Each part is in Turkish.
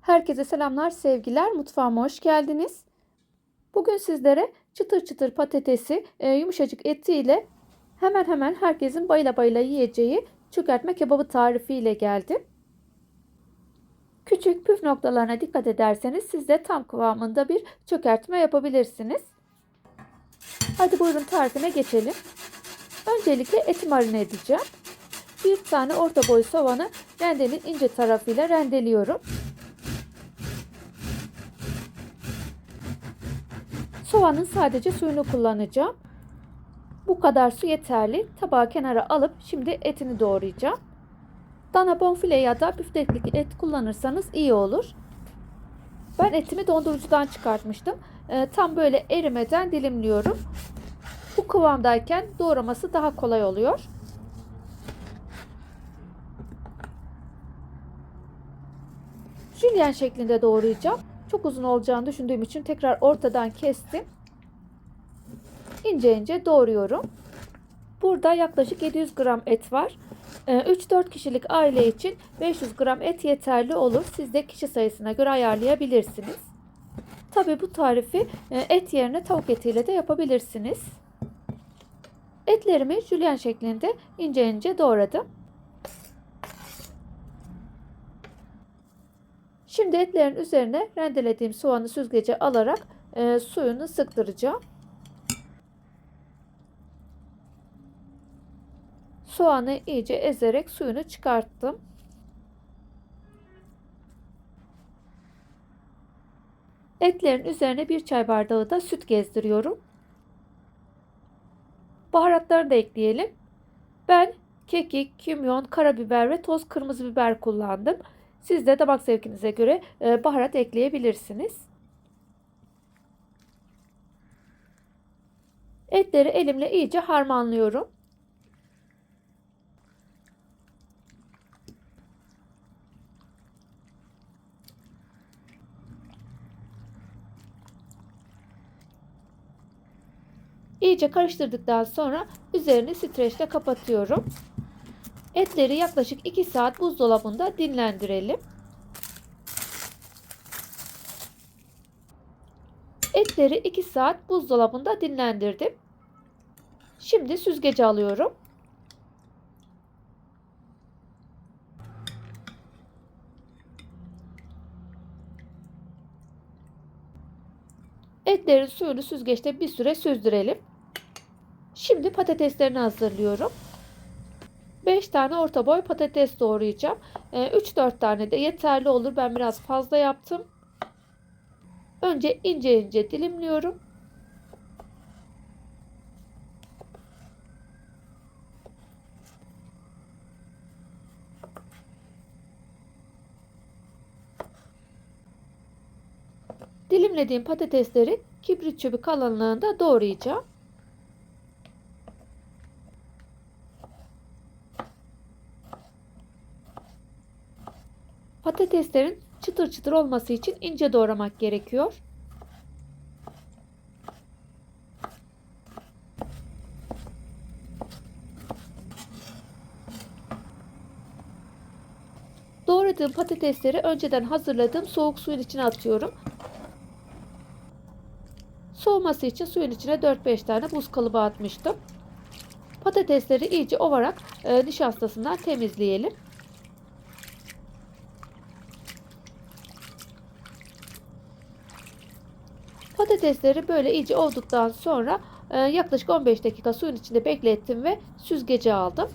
Herkese selamlar, sevgiler. Mutfağıma hoş geldiniz. Bugün sizlere çıtır çıtır patatesi, e, yumuşacık etiyle hemen hemen herkesin bayıla bayıla yiyeceği çökertme kebabı tarifiyle geldim. Küçük püf noktalarına dikkat ederseniz siz de tam kıvamında bir çökertme yapabilirsiniz. Hadi buyurun tarifine geçelim. Öncelikle eti marine edeceğim. Bir tane orta boy soğanı rendenin ince tarafıyla rendeliyorum. Soğanın sadece suyunu kullanacağım. Bu kadar su yeterli. Tabağı kenara alıp şimdi etini doğrayacağım. Dana bonfile ya da büfteklik et kullanırsanız iyi olur. Ben etimi dondurucudan çıkartmıştım. E, tam böyle erimeden dilimliyorum. Bu kıvamdayken doğraması daha kolay oluyor. Jülyen şeklinde doğrayacağım. Çok uzun olacağını düşündüğüm için tekrar ortadan kestim. İnce ince doğruyorum. Burada yaklaşık 700 gram et var. 3-4 ee, kişilik aile için 500 gram et yeterli olur. Siz de kişi sayısına göre ayarlayabilirsiniz. Tabi bu tarifi e, et yerine tavuk etiyle de yapabilirsiniz. Etlerimi jülyen şeklinde ince ince doğradım. Şimdi etlerin üzerine rendelediğim soğanı süzgece alarak e, suyunu sıktıracağım. Soğanı iyice ezerek suyunu çıkarttım. Etlerin üzerine bir çay bardağı da süt gezdiriyorum. Baharatları da ekleyelim. Ben kekik, kimyon, karabiber ve toz kırmızı biber kullandım. Siz de damak zevkinize göre e, baharat ekleyebilirsiniz. Etleri elimle iyice harmanlıyorum. İyice karıştırdıktan sonra üzerini streçle kapatıyorum. Etleri yaklaşık 2 saat buzdolabında dinlendirelim. Etleri 2 saat buzdolabında dinlendirdim. Şimdi süzgeci alıyorum. Etlerin suyunu süzgeçte bir süre süzdürelim. Şimdi patateslerini hazırlıyorum. 5 tane orta boy patates doğrayacağım. 3-4 ee, tane de yeterli olur. Ben biraz fazla yaptım. Önce ince ince dilimliyorum. Dilimlediğim patatesleri kibrit çubuk kalınlığında doğrayacağım. Patateslerin çıtır çıtır olması için ince doğramak gerekiyor. Doğradığım patatesleri önceden hazırladığım soğuk suyun içine atıyorum. Soğuması için suyun içine 4-5 tane buz kalıbı atmıştım. Patatesleri iyice ovarak e, nişastasından temizleyelim. Patatesleri böyle iyice olduktan sonra e, yaklaşık 15 dakika suyun içinde beklettim ve süzgece aldım.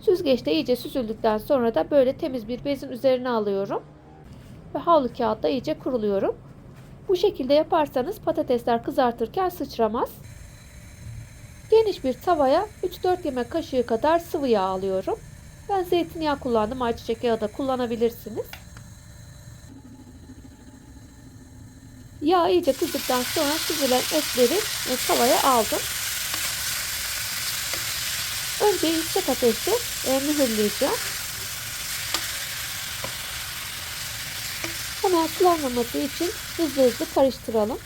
Süzgeçte iyice süzüldükten sonra da böyle temiz bir bezin üzerine alıyorum. Ve havlu kağıtta iyice kuruluyorum. Bu şekilde yaparsanız patatesler kızartırken sıçramaz. Geniş bir tavaya 3-4 yemek kaşığı kadar sıvı yağ alıyorum. Ben zeytinyağı kullandım. Ayçiçek yağı da kullanabilirsiniz. Yağ iyice kızdıktan sonra süzülen etleri e, tavaya aldım. Önce yüksek ateşte e, mühürleyeceğim. Hemen sulanmaması için hızlı hızlı karıştıralım.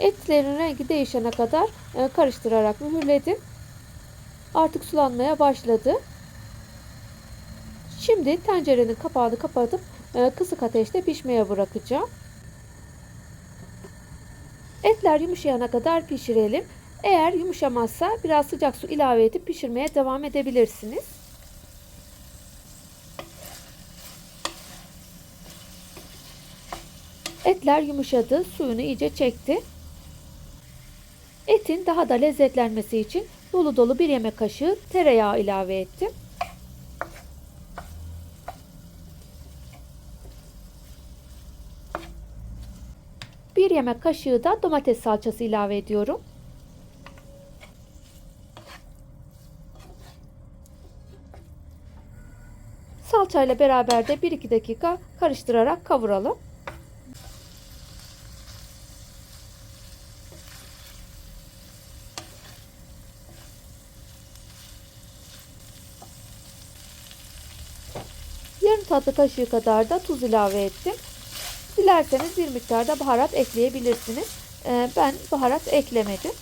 Etlerin rengi değişene kadar e, karıştırarak mühürledim. Artık sulanmaya başladı. Şimdi tencerenin kapağını kapatıp e, kısık ateşte pişmeye bırakacağım. Etler yumuşayana kadar pişirelim. Eğer yumuşamazsa biraz sıcak su ilave edip pişirmeye devam edebilirsiniz. Etler yumuşadı, suyunu iyice çekti. Etin daha da lezzetlenmesi için dolu dolu bir yemek kaşığı tereyağı ilave ettim. Yemek kaşığı da domates salçası ilave ediyorum. Salçayla beraber de 1-2 dakika karıştırarak kavuralım. Yarım tatlı kaşığı kadar da tuz ilave ettim. Dilerseniz bir miktar da baharat ekleyebilirsiniz. Ee, ben baharat eklemedim.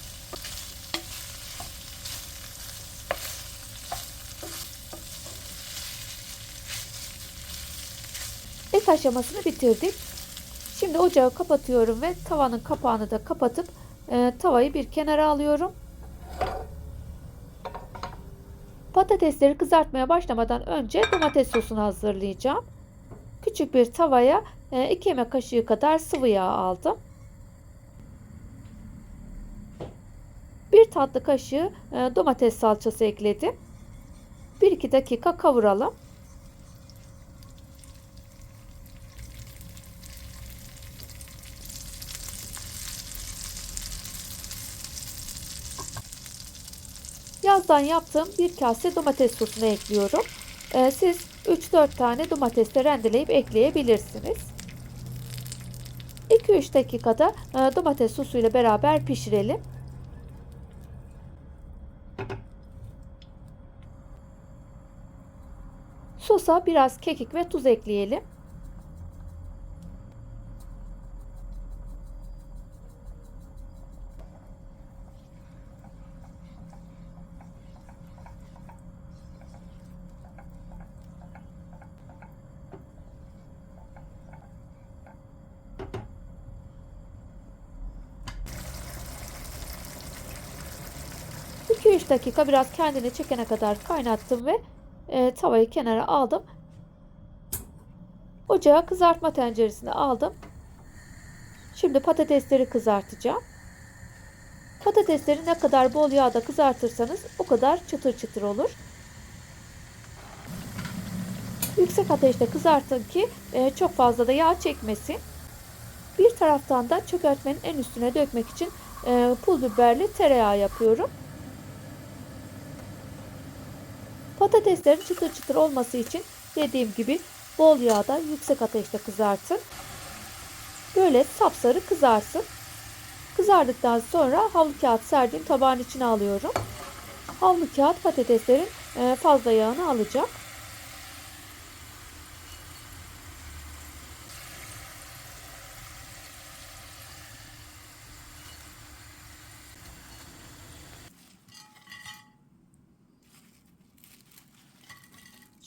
Et aşamasını bitirdik. Şimdi ocağı kapatıyorum ve tavanın kapağını da kapatıp e, tavayı bir kenara alıyorum. Patatesleri kızartmaya başlamadan önce domates sosunu hazırlayacağım. Küçük bir tavaya 2 yemek kaşığı kadar sıvı yağ aldım. 1 tatlı kaşığı domates salçası ekledim. 1-2 dakika kavuralım. Yazdan yaptığım bir kase domates sosunu ekliyorum. Ee, siz 3-4 tane domates de rendeleyip ekleyebilirsiniz. 2-3 dakikada e, domates sosuyla beraber pişirelim. Sosa biraz kekik ve tuz ekleyelim. ...2-3 dakika biraz kendini çekene kadar kaynattım ve e, tavayı kenara aldım. Ocağa kızartma tenceresine aldım. Şimdi patatesleri kızartacağım. Patatesleri ne kadar bol yağda kızartırsanız o kadar çıtır çıtır olur. Yüksek ateşte kızartın ki e, çok fazla da yağ çekmesin. Bir taraftan da çökertmenin en üstüne dökmek için e, pul biberli tereyağı yapıyorum. Patateslerin çıtır çıtır olması için dediğim gibi bol yağda yüksek ateşte kızartın. Böyle sapsarı kızarsın. Kızardıktan sonra havlu kağıt serdiğim tabağın içine alıyorum. Havlu kağıt patateslerin e, fazla yağını alacak.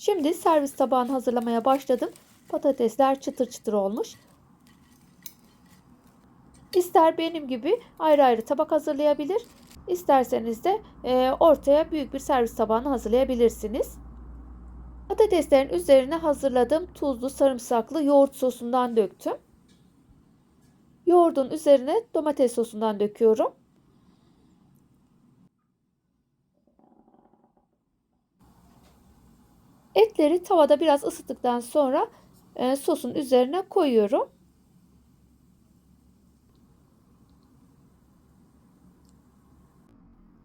Şimdi servis tabağını hazırlamaya başladım. Patatesler çıtır çıtır olmuş. İster benim gibi ayrı ayrı tabak hazırlayabilir. İsterseniz de e, ortaya büyük bir servis tabağını hazırlayabilirsiniz. Patateslerin üzerine hazırladığım tuzlu sarımsaklı yoğurt sosundan döktüm. Yoğurdun üzerine domates sosundan döküyorum. Etleri tavada biraz ısıttıktan sonra e, sosun üzerine koyuyorum.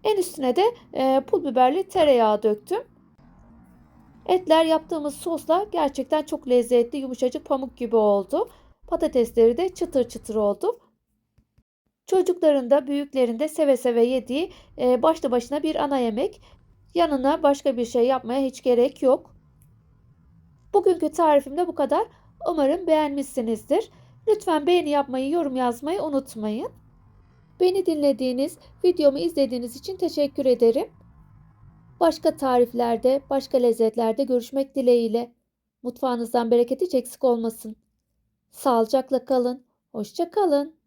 En üstüne de e, pul biberli tereyağı döktüm. Etler yaptığımız sosla gerçekten çok lezzetli, yumuşacık pamuk gibi oldu. Patatesleri de çıtır çıtır oldu. Çocukların da büyüklerin de seve seve yediği e, başlı başına bir ana yemek. Yanına başka bir şey yapmaya hiç gerek yok. Bugünkü tarifim de bu kadar. Umarım beğenmişsinizdir. Lütfen beğeni yapmayı, yorum yazmayı unutmayın. Beni dinlediğiniz, videomu izlediğiniz için teşekkür ederim. Başka tariflerde, başka lezzetlerde görüşmek dileğiyle. Mutfağınızdan bereket hiç eksik olmasın. Sağlıcakla kalın. Hoşça kalın.